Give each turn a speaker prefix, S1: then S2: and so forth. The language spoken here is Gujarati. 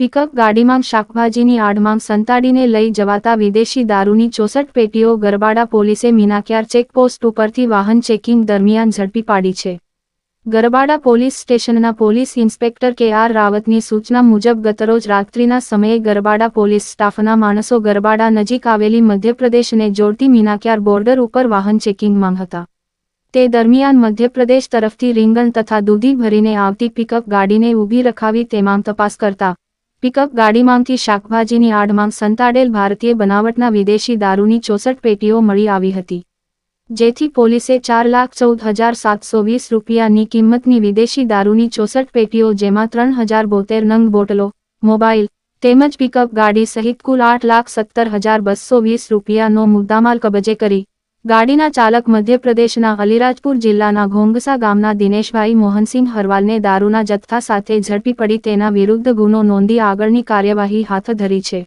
S1: પિકઅપ ગાડીમાં શાકભાજીની આડમાં સંતાડીને લઈ જવાતા વિદેશી દારૂની ચોસઠ પેટીઓ ગરબાડા પોલીસે મીનાક્યાર ચેકપોસ્ટ ઉપરથી વાહન ચેકિંગ દરમિયાન ઝડપી પાડી છે. ગરબાડા પોલીસ સ્ટેશનના પોલીસ ઇન્સ્પેક્ટર કે આર રાવતની સૂચના મુજબ ગતરોજ રાત્રિના સમયે ગરબાડા પોલીસ સ્ટાફના માણસો ગરબાડા નજીક આવેલી મધ્યપ્રદેશને જોડતી મીનાક્યાર બોર્ડર ઉપર વાહન ચેકિંગમાં હતા. તે દરમિયાન મધ્યપ્રદેશ તરફથી રીંગણ તથા દૂધી ભરીને આવતી પિકઅપ ગાડીને ઊભી રખાવી તેમાં તપાસ કરતા પિકઅપ ગાડીમાંથી શાકભાજીની આડમાં સંતાડેલ ભારતીય બનાવટના વિદેશી દારૂની ચોસઠ પેટીઓ મળી આવી હતી. જેથી પોલીસે ચાર લાખ ચૌદ હજાર સાતસો વીસ રૂપિયાની કિંમતની વિદેશી દારૂની ચોસઠ પેટીઓ જેમાં ત્રણ હજાર બોતેર નંગ બોટલો, મોબાઈલ, તેમજ પિકઅપ ગાડી સહિત કુલ આઠ લાખ સત્તર હજાર બસો વીસ રૂપિયાનો મુદ્દામાલ કબજે કરી ગાડીના ચાલક મધ્યપ્રદેશના અલીરાજપુર જિલ્લાના ઘોંગસા ગામના દિનેશભાઈ મોહનસિંહ હરવાલને દારૂના જથ્થા સાથે ઝડપી પડી તેના વિરુદ્ધ ગુનો નોંધી આગળની કાર્યવાહી હાથ ધરી છે.